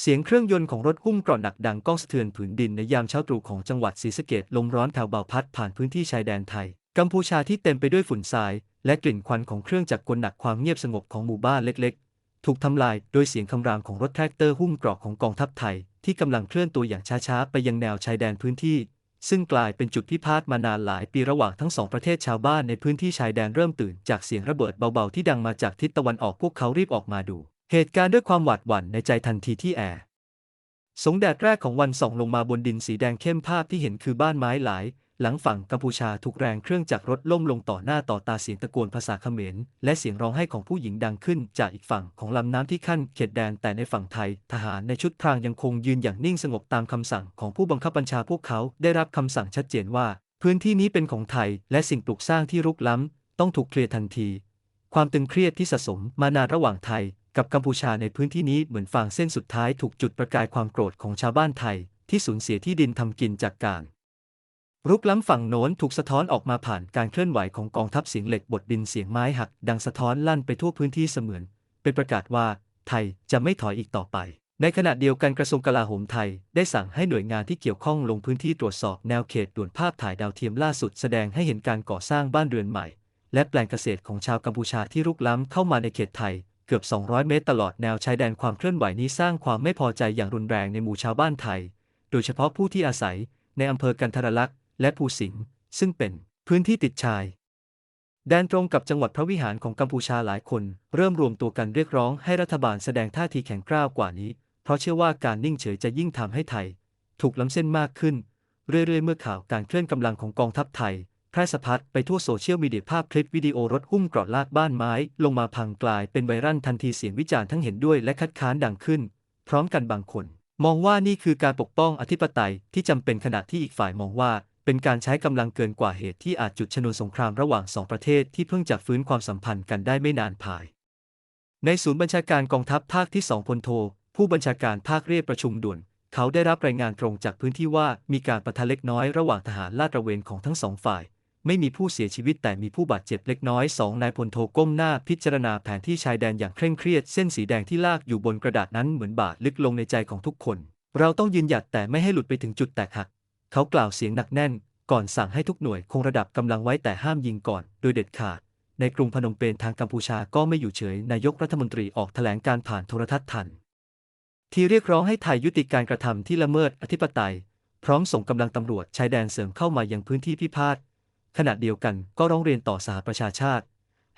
เสียงเครื่องยนต์ของรถหุ้มเกราะหนักดังก้องสะเทือนผืนดินในยามเช้าตรู่ของจังหวัดศรีสะเกดลมร้อนแผ่วเบาพัดผ่านพื้นที่ชายแดนไทย กัมพูชาที่เต็มไปด้วยฝุ่นทราย และกลิ่นควันของเครื่องจักรกลหนักความเงียบสงบของหมู่บ้านเล็กๆ ถูกทำลายโดยเสียงคำรามของรถแทรกเตอร์หุ้มเกราะของกองทัพไทย ที่กำลังเคลื่อนตัวอย่างช้าๆไปยังแนวชายแดนพื้นที่ ซึ่งกลายเป็นจุดพิพาทมานานหลายปีระหว่างทั้งสองประเทศชาวบ้านในพื้นที่ชายแดนเริ่มตื่นจากเสียงระเบิดเบาๆที่ดังมาจากทิศตะวันออกพวกเขารีบออกมาดู เหตุการณ์ด้วยความหวาดหวั่นในใจทันทีที่แอร์สงแดดแรกของวันส่องลงมาบนดินสีแดงเข้มภาพที่เห็นคือบ้านไม้หลาย หลังฝั่งกัมพูชาถูกแรงเครื่องจักรรถล่มลงต่อหน้าต่อตาเสียงตะโกนภาษาเขมร และเสียงร้องไห้ของผู้หญิงดังขึ้นจากอีกฝั่งของลำน้ำที่ขั้นเขตแดนแต่ในฝั่งไทย ทหารในชุดพรางยังคงยืนอย่างนิ่งสงบตามคำสั่งของผู้บังคับบัญชาพวกเขาได้รับคำสั่งชัดเจนว่า พื้นที่นี้เป็นของไทย และสิ่งปลูกสร้างที่รุกล้ำ ต้องถูกเคลียร์ทันที ความตึงเครียดที่สะสมมานานระหว่างไทย กับกัมพูชาในพื้นที่นี้เหมือนฟางเส้นสุดท้ายถูกจุดประกายความโกรธของชาวบ้านไทย ที่สูญเสียที่ดินทำกินจากการรุกล้ำฝั่งโน้นถูกสะท้อนออกมาผ่านการเคลื่อนไหวของกองทัพเสียงเหล็กบดดินเสียงไม้หัก ดังสะท้อนลั่นไปทั่วพื้นที่เสมือน เป็นประกาศว่า ไทยจะไม่ถอยอีกต่อไป ในขณะเดียวกันกระทรวงกลาโหมไทยได้สั่งให้หน่วยงานที่เกี่ยวข้องลงพื้นที่ตรวจสอบแนวเขตด่วนภาพถ่ายดาวเทียมล่าสุดแสดงให้เห็นการก่อสร้างบ้านเรือนใหม่ และแปลงเกษตรของชาวกัมพูชาที่รุกล้ำเข้ามาในเขตไทย เกือบ 200 เมตรตลอดแนวชายแดนความเคลื่อนไหวนี้สร้างความไม่พอใจอย่างรุนแรงในหมู่ชาวบ้านไทย โดยเฉพาะผู้ที่อาศัยในอำเภอกันทรลักษณ์และภูสิงห์ซึ่งเป็นพื้นที่ติดชาย แดนตรงกับจังหวัดพระวิหารของกัมพูชาหลายคน เริ่มรวมตัวกันเรียกร้องให้รัฐบาลแสดงท่าทีแข็งกร้าวกว่านี้ เพราะเชื่อว่าการนิ่งเฉยจะยิ่งทำให้ไทย ถูกล้ำเส้นมากขึ้น เรื่อยๆ เมื่อข่าวการเคลื่อนกำลังของกองทัพไทย ร่สะพัดไปทั่วโซเชียลมีเดียภาพคลิปวิดีโอรถหุ้มเกราะลากบ้านไม้ ลงมาพังกลายเป็นไวรัลทันทีเสียงวิจารณ์ทั้งเห็นด้วยและคัดค้านดังขึ้น พร้อมกันบางคน มองว่านี่คือการปกป้องอธิปไตยที่จำเป็นขณะที่อีกฝ่ายมองว่า เป็นการใช้กำลังเกินกว่าเหตุที่อาจจุดชนวนสงครามระหว่างสองประเทศที่เพิ่งจะฟื้นความสัมพันธ์กันได้ไม่นานภาย ในศูนย์บัญชาการกองทัพภาคที่สองพลโทผู้บัญชาการภาคเรียกประชุมด่วนเขาได้รับรายงานตรงจากพื้นที่ว่ามีการประทะเล็กน้อยระหว่างทหารลาดตระเวนของทั้งสองฝ่าย ไม่มีผู้เสียชีวิตแต่มีผู้บาดเจ็บเล็กน้อยสองนายพลโทก้มหน้าพิจารณาแผนที่ชายแดนอย่างเคร่งเครียดเส้นสีแดงที่ลากอยู่บนกระดาษนั้นเหมือนบาดลึกลงในใจของทุกคน เราต้องยืนหยัดแต่ไม่ให้หลุดไปถึงจุดแตกหัก เขากล่าวเสียงหนักแน่น ก่อนสั่งให้ทุกหน่วยคงระดับกำลังไว้แต่ห้ามยิงก่อน โดยเด็ดขาด ในกรุงพนมเปญทางกัมพูชาก็ไม่อยู่เฉยนายกรัฐมนตรีออกแถลงการผ่านโทรทัศน์ทัน ที่เรียกร้องให้ไทยยุติการกระทำที่ละเมิดอธิปไตย พร้อมส่งกำลังตำรวจชายแดนเสริมเข้ามายังพื้นที่พิพาท ขณะเดียวกันก็ร้องเรียนต่อสหประชาชาติ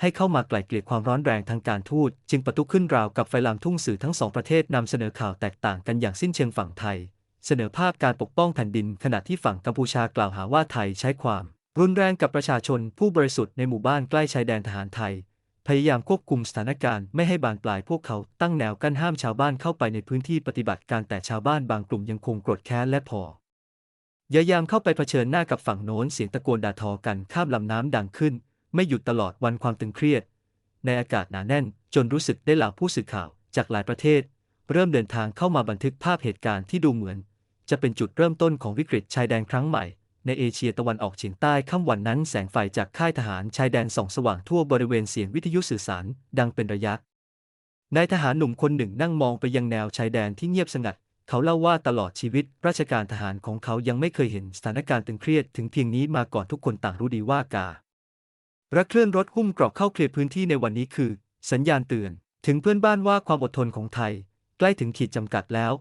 ให้เข้ามาไกล่เกลี่ยความร้อนแรงทางการทูต จึงประทุขึ้นราวกับไฟลามทุ่งสื่อทั้งสองประเทศนำเสนอข่าวแตกต่างกันอย่างสิ้นเชิงฝั่งไทย เสนอภาพการปกป้องแผ่นดิน ขณะที่ฝั่งกัมพูชากล่าวหาว่าไทยใช้ความ รุนแรงกับประชาชนผู้บริสุทธิ์ในหมู่บ้านใกล้ชายแดนทหารไทย พยายามควบคุมสถานการณ์ไม่ให้บานปลายพวกเขาตั้งแนวกั้นห้ามชาวบ้านเข้าไปในพื้นที่ปฏิบัติการแต่ชาวบ้านบางกลุ่มยังคงโกรธแค้นและพอ ยายามเข้าไปเผชิญหน้ากับฝั่งโน้นเสียงตะโกนด่าทอกันข้ามลำน้ำดังขึ้น ไม่หยุดตลอดวันความตึงเครียด ในอากาศหนาแน่น จนรู้สึกได้เหล่าผู้สื่อข่าวจากหลายประเทศ เริ่มเดินทางเข้ามาบันทึกภาพเหตุการณ์ที่ดูเหมือน จะเป็นจุดเริ่มต้นของวิกฤตชายแดนครั้งใหม่ ในเอเชียตะวันออกเฉียงใต้ค่ำวันนั้นแสงไฟจากค่ายทหารชายแดนส่องสว่างทั่วบริเวณเสียงวิทยุสื่อสาร ดังเป็นระยะนายทหารหนุ่มคนหนึ่งนั่งมองไปยังแนวชายแดนที่เงียบสงัด เขาเล่าว่าตลอดชีวิต ราชการทหารของเขายังไม่เคยเห็นสถานการณ์ตึงเครียดถึงเพียงนี้มาก่อนทุกคนต่างรู้ดีว่าการะเคลื่อนรถหุ้มกรอกเข้าเคลียร์พื้นที่ในวันนี้คือ สัญญาณเตือน ถึงเพื่อนบ้านว่าความอดทนของไทย ใกล้ถึงขีดจำกัดแล้ว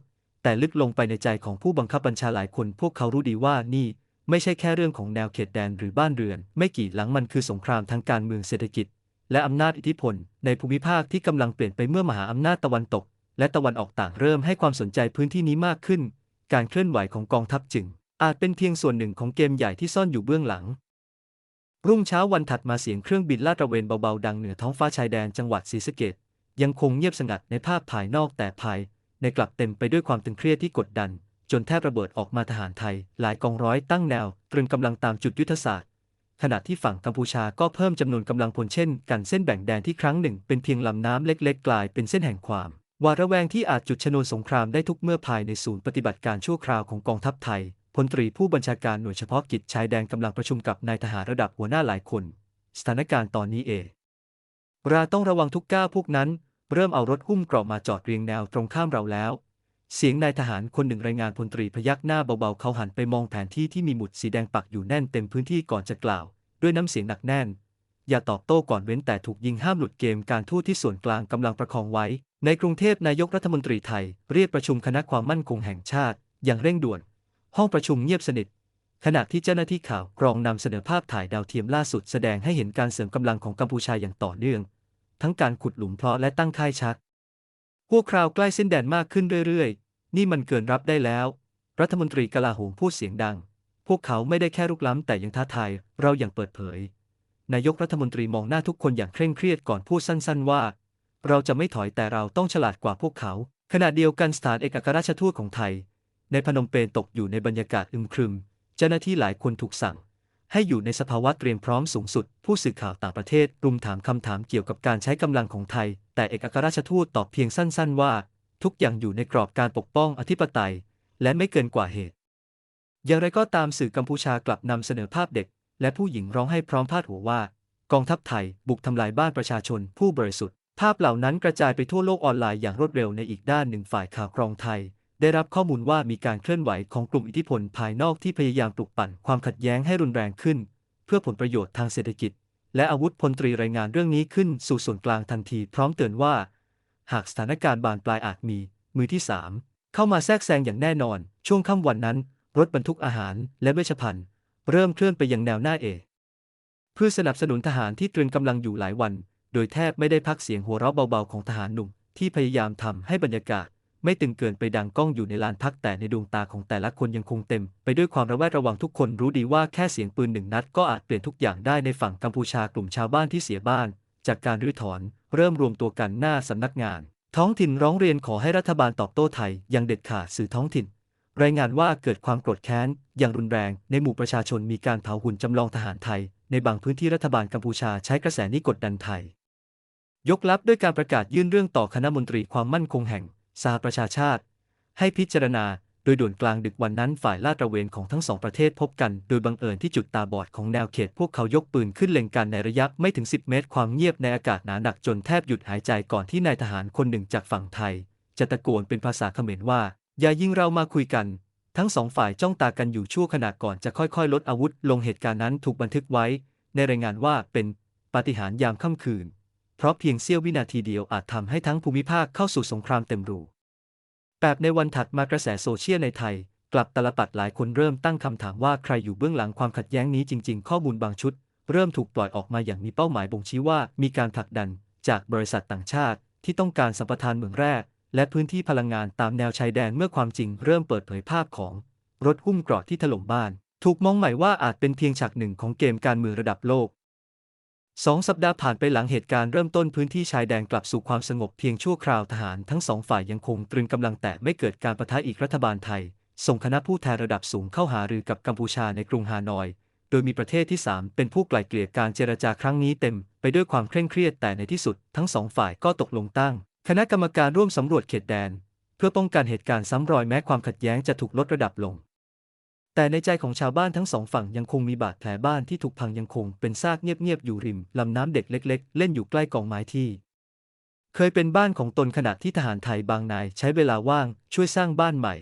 แต่ลึกลงไปในใจของผู้บังคับบัญชาหลายคน พวกเขารู้ดีว่านี่ไม่ใช่แค่เรื่องของแนวเขตแดนหรือบ้านเรือน ไม่กี่หลังมันคือสงครามทางการเมืองเศรษฐกิจ และอำนาจอิทธิพล ในภูมิภาคที่กำลังเปลี่ยนไปเมื่อมหาอำนาจตะวันตก และตะวันออกต่างเริ่มให้ความสนใจพื้นที่นี้มากขึ้น การเคลื่อนไหวของกองทัพจึง อาจเป็นเพียงส่วนหนึ่งของเกมใหญ่ที่ซ่อนอยู่เบื้องหลัง รุ่งเช้าวันถัดมาเสียงเครื่องบินลาดตระเวนเบาๆดังเหนือท้องฟ้าชายแดนจังหวัดศรีสะเกษยังคงเงียบสงัดในภาพภายนอกแต่ภายในกลับเต็มไปด้วยความตึงเครียดที่กดดัน จนแทบระเบิดออกมาทหารไทย หลายกองร้อยตั้งแนว ตรึงกำลังตามจุดยุทธศาสตร์ ขณะที่ฝั่งกัมพูชาก็เพิ่มจำนวนกำลังพลเช่น กันเส้นแบ่งแดนที่ครั้งหนึ่ง เป็นเพียงลำน้ำเล็ก ๆ กลายเป็นเส้นแห่งความ หวาดระแวงที่อาจจุดชนวนสงครามได้ทุกเมื่อภายในศูนย์ปฏิบัติการชั่วคราวของกองทัพไทยพลตรีผู้บัญชาการหน่วยเฉพาะกิจชายแดนกำลังประชุมกับนายทหารระดับหัวหน้าหลายคน สถานการณ์ตอนนี้เอเราต้องระวังทุกก้าวพวกนั้น เริ่มเอารถหุ้มเกราะมาจอดเรียงแนวตรงข้ามเราแล้ว เสียงนายทหารคนหนึ่งรายงานพลตรีพยักหน้าเบาๆเขาหันไปมองแผนที่ที่มีหมุดสีแดงปักอยู่แน่นเต็มพื้นที่ก่อนจะกล่าว ด้วยน้ำเสียงหนักแน่น อย่าตอบโต้ก่อนเว้นแต่ถูกยิงห้ามหลุดเกมการทูตที่ส่วนกลางกำลังประคองไว้ ในกรุงเทพนายกรัฐมนตรีไทย เรียกประชุมคณะความมั่นคงแห่งชาติ อย่างเร่งด่วน ห้องประชุมเงียบสนิท ขณะที่เจ้าหน้าที่ข่าวกรองนำเสนอภาพถ่ายดาวเทียมล่าสุดแสดงให้เห็นการเสริมกำลังของกัมพูชาอย่างต่อเนื่อง ทั้งการขุดหลุมเพาะและตั้งค่ายชักพวกคราวใกล้เส้นแดนมากขึ้นเรื่อยๆ นี่มันเกินรับได้แล้ว รัฐมนตรีกลาโหมพูดเสียงดัง พวกเขาไม่ได้แค่รุกล้ำแต่ยังท้าทายเราอย่างเปิดเผย นายกรัฐมนตรีมองหน้าทุกคนอย่างเคร่งเครียดก่อนพูดสั้น ๆ ว่า เราจะไม่ถอยแต่เราต้องฉลาดกว่าพวกเขา ขณะเดียวกันสถานเอกอัครราชทูตของไทย ในพนมเปญตกอยู่ในบรรยากาศอึมครึม เจ้าหน้าที่หลายคนถูกสั่ง ให้อยู่ในสภาวะเตรียมพร้อมสูงสุด ผู้สื่อข่าวต่างประเทศรุมถามคำถามเกี่ยวกับการใช้กำลังของไทย แต่เอกอัครราชทูตตอบเพียงสั้น ๆ ว่า ทุกอย่างอยู่ในกรอบการปกป้องอธิปไตย และไม่เกินกว่าเหตุ อย่างไรก็ตามสื่อกัมพูชากลับนำเสนอภาพเด็ก และผู้หญิงร้องให้พร้อมพาดหัวว่า กองทัพไทยบุกทำลายบ้านประชาชนผู้บริสุทธิ์ ภาพเหล่านั้นกระจายไปทั่วโลกออนไลน์อย่างรวดเร็วในอีกด้านหนึ่งฝ่ายข่าวกรองไทย ได้รับข้อมูลว่ามีการเคลื่อนไหวของกลุ่มอิทธิพลภายนอกที่พยายามปลุกปั่นความขัดแย้งให้รุนแรงขึ้น เพื่อผลประโยชน์ทางเศรษฐกิจ และอาวุธพลตรีรายงานเรื่องนี้ขึ้นสู่ส่วนกลางทันที พร้อมเตือนว่า หากสถานการณ์บานปลายอาจมี มือที่สามเข้ามาแทรกแซงอย่างแน่นอน ช่วงค่ำวันนั้น รถบรรทุกอาหารและเวชภัณฑ์ เริ่มเคลื่อนไปยังแนวหน้าเอ เพื่อสนับสนุนทหารที่ตรึงกำลังอยู่หลายวัน โดยแทบไม่ได้พักเสียงหัวเราะเบาๆของทหารหนุ่ม ที่พยายามทำให้บรรยากาศ ไม่ตึงเกินไปดังก้องอยู่ในลานพักแต่ในดวงตาของแต่ละคนยังคงเต็ม ไปด้วยความระแวดระวังทุกคนรู้ดีว่าแค่เสียงปืนหนึ่งนัดก็อาจเปลี่ยนทุกอย่างได้ในฝั่งกัมพูชากลุ่มชาวบ้านที่เสียบ้าน จากการรื้อถอนเริ่มรวมตัวกันหน้าสำนักงาน ท้องถิ่นร้องเรียนขอให้รัฐบาลตอบโต้ไทยอย่างเด็ดขาดสื่อท้องถิ่น รายงานว่าเกิดความโกรธแค้น อย่างรุนแรงในหมู่ประชาชนมีการเผาหุ่นจำลองทหารไทย ในบางพื้นที่รัฐบาลกัมพูชาใช้กระแสนี้กดดันไทย ยกลับด้วยการประกาศยื่นเรื่องต่อคณะมนตรีความมั่นคงแห่งสหประชาชาติ ให้พิจารณา โดยด่วนกลางดึกวันนั้นฝ่ายลาดตระเวนของทั้งสองประเทศพบกัน โดยบังเอิญที่จุดตาบอดของแนวเขตพวกเขายกปืนขึ้นเล็งกันในระยะไม่ถึง 10 เมตร ความเงียบในอากาศหนาหนักจนแทบหยุดหายใจก่อนที่นายทหารคนหนึ่งจากฝั่งไทย จะตะโกนเป็นภาษาเขมรว่า อย่ายิงเรามาคุยกัน ทั้งสองฝ่ายจ้องตากันอยู่ชั่วขณะก่อนจะค่อยๆ ลดอาวุธลงเหตุการณ์นั้นถูกบันทึกไว้ ในรายงานว่าเป็นปาฏิหาริย์ยามค่ำคืน เพราะเพียงเสี้ยววินาทีเดียวอาจทำให้ทั้งภูมิภาคเข้าสู่สงครามเต็มรูแบบในวันถัดมากระแสโซเชียลในไทย กลับตลปัดหลายคนเริ่มตั้งคำถามว่าใครอยู่เบื้องหลังความขัดแย้งนี้จริง ๆ ข้อมูลบางชุด เริ่มถูกปล่อยออกมาอย่างมีเป้าหมายบ่งชี้ว่ามีการผลักดันจากบริษัทต่างชาติที่ต้องการสัมปทานเมืองแร่ และพื้นที่พลังงานตามแนวชายแดนเมื่อความจริงเริ่มเปิดเผยภาพของรถหุ้มเกราะที่ถล่มบ้าน ถูกมองใหม่ว่าอาจเป็นเพียงฉากหนึ่งของเกมการเมืองระดับโลกสองสัปดาห์ผ่านไปหลังเหตุการณ์เริ่มต้นพื้นที่ชายแดนกลับสู่ความสงบเพียงชั่วคราวทหารทั้งสองฝ่ายยังคงตรึงกำลังแต่ไม่เกิดการประทะอีกรัฐบาลไทย ส่งคณะผู้แทนระดับสูงเข้าหารือกับกัมพูชาในกรุงฮานอย โดยมีประเทศที่ 3 เป็นผู้ไกล่เกลี่ยการเจรจาครั้งนี้เต็ม ไปด้วยความเคร่งเครียดแต่ในที่สุด ทั้งสองฝ่ายก็ตกลงตั้ง คณะกรรมการร่วมสำรวจเขตแดน เพื่อป้องกันเหตุการณ์ซ้ำรอยแม้ความขัดแย้งจะถูกลดระดับลง แต่ในใจของชาวบ้านทั้งสองฝั่งยังคงมีบาดแผลบ้านที่ถูกพังยังคงเป็นซากเงียบๆอยู่ริมลำน้ำเด็กเล็ก ๆ เล่นอยู่ใกล้กองไม้ที่ เคยเป็นบ้านของตนขณะที่ทหารไทยบางนายใช้เวลาว่างช่วยสร้างบ้านใหม่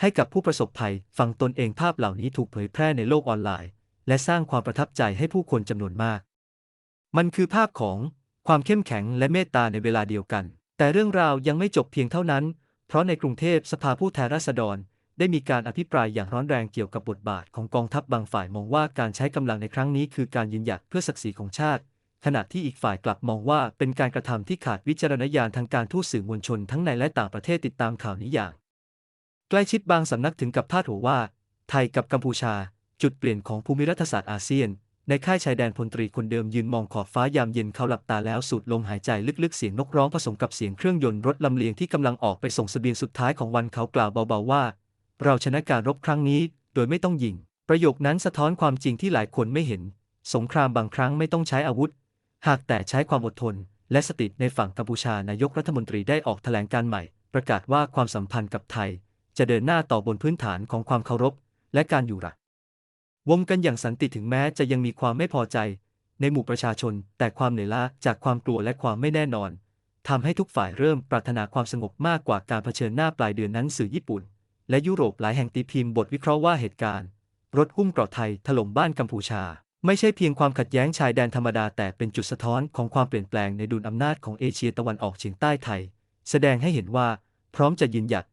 ให้กับผู้ประสบภัยฝั่งตนเองภาพเหล่านี้ถูกเผยแพร่ในโลกออนไลน์ และสร้างความประทับใจให้ผู้คนจำนวนมาก มันคือภาพของความเข้มแข็งและเมตตาในเวลาเดียวกัน แต่เรื่องราวยังไม่จบเพียงเท่านั้น เพราะในกรุงเทพสภาผู้แทนราษฎร ได้มีการอภิปรายอย่างร้อนแรงเกี่ยวกับบทบาทของกองทัพบางฝ่ายมองว่าการใช้กำลังในครั้งนี้คือการยืนหยัดเพื่อศักดิ์ศรีของชาติ ขณะที่อีกฝ่ายกลับมองว่าเป็นการกระทำที่ขาดวิจารณญาณทางการทูตสื่อมวลชนทั้งในและต่างประเทศติดตามข่าวนี้อย่าง ใกล้ชิดบางสำนักถึงกับพาดหัวว่า ไทยกับกัมพูชา จุดเปลี่ยนของภูมิรัฐศาสตร์อาเซียน ในค่ายชายแดนพลตรีคนเดิมยืนมองขอบฟ้ายามเย็นเขาหลับตาแล้วสูดลมหายใจลึกๆเสียงนกร้องผสมกับเสียงเครื่องยนต์รถลำเลียงที่กำลังออกไปส่งเสบียงสุดท้ายของวันเขากล่าวเบาๆว่า เราชนะการรบครั้งนี้ โดยไม่ต้องยิง ประโยคนั้นสะท้อนความจริงที่หลายคนไม่เห็น สงครามบางครั้งไม่ต้องใช้อาวุธ หากแต่ใช้ความอดทน และสติในฝั่งกัมพูชานายกรัฐมนตรีได้ออกแถลงการใหม่ ประกาศว่าความสัมพันธ์กับไทย จะเดินหน้าต่อบนพื้นฐานของความเคารพ และการอยู่รัก วมกันอย่างสันติถึงแม้จะยังมีความไม่พอใจ ในหมู่ประชาชน แต่ความเหนื่อยล้าจากความกลัวและความไม่แน่นอนทำให้ทุกฝ่ายเริ่มปรารถนาความสงบมากกว่าการเผชิญหน้าปลายเดือนนั้นสื่อญี่ปุ่น และยุโรปหลายแห่งตีพิมพ์บทวิเคราะห์ว่าเหตุการณ์ รถหุ้มเกราะไทยถล่มบ้านกัมพูชา ไม่ใช่เพียงความขัดแย้งชายแดนธรรมดาแต่เป็นจุดสะท้อนของความเปลี่ยนแปลงในดุลอำนาจของเอเชียตะวันออกเฉียงใต้ไทย แสดงให้เห็นว่าพร้อมจะยืนหยัด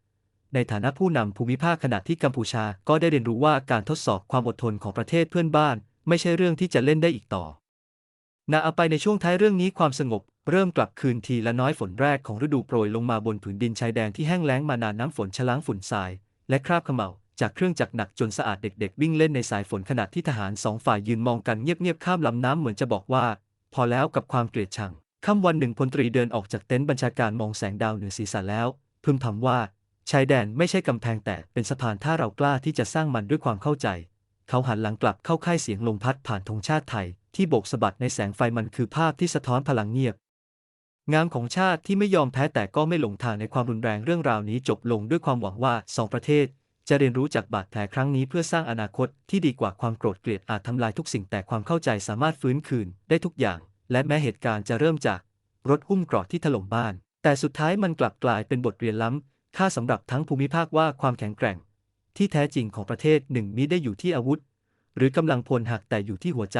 ในฐานะผู้นำภูมิภาคขณะที่กัมพูชาก็ได้เรียนรู้ว่าการทดสอบความอดทนของประเทศเพื่อนบ้าน ไม่ใช่เรื่องที่จะเล่นได้อีกต่อนาเอาไปในช่วงท้ายเรื่องนี้ความสงบ เริ่มกลับคืนทีละน้อยฝนแรกของฤดูโปรยลงมาบนผืนดินชายแดนที่แห้งแล้งมานานน้ำฝนชะล้างฝุ่นทราย และคราบขม่าจากเครื่องจักรหนักจนสะอาดเด็กๆ วิ่งเล่นในสายฝนขณะที่ทหารสองฝ่ายยืนมองกันเงียบๆข้ามลำน้ำเหมือนจะบอกว่า พอแล้วกับความเกลียดชังค่ำวันหนึ่งพลตรีเดินออกจากเต็นท์บัญชาการมองแสงดาวเหนือศีรษะแล้ว พึมพำว่า ชายแดนไม่ใช่กำแพงแต่เป็นสะพานถ้าเรากล้าที่จะสร้างมันด้วยความเข้าใจ เขาหันหลังกลับเข้าค่ายเสียงลมพัดผ่านธงชาติไทย ที่โบกสะบัดในแสงไฟมันคือภาพที่สะท้อนพลังเงียบ งามของชาติที่ไม่ยอมแพ้แต่ก็ไม่หลงทางในความรุนแรงเรื่องราวนี้จบลงด้วยความหวังว่าสองประเทศ จะเรียนรู้จากบาดแผลครั้งนี้เพื่อสร้างอนาคตที่ดีกว่าความโกรธเกลียดอาจทำลายทุกสิ่งแต่ความเข้าใจสามารถฟื้นคืนได้ทุกอย่าง และแม้เหตุการณ์จะเริ่มจาก รถหุ้มเกราะที่ถล่มบ้าน แต่สุดท้ายมันกลับกลายเป็นบทเรียนล้ำ ค่าสำหรับทั้งภูมิภาคว่าความแข็งแกร่ง ที่แท้จริงของประเทศหนึ่งมิได้อยู่ที่อาวุธ หรือกำลังพลหักแต่อยู่ที่หัวใจ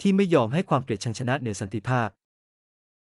ที่ไม่ยอมให้ความเกลียดชังชนะเหนือสันติภาพ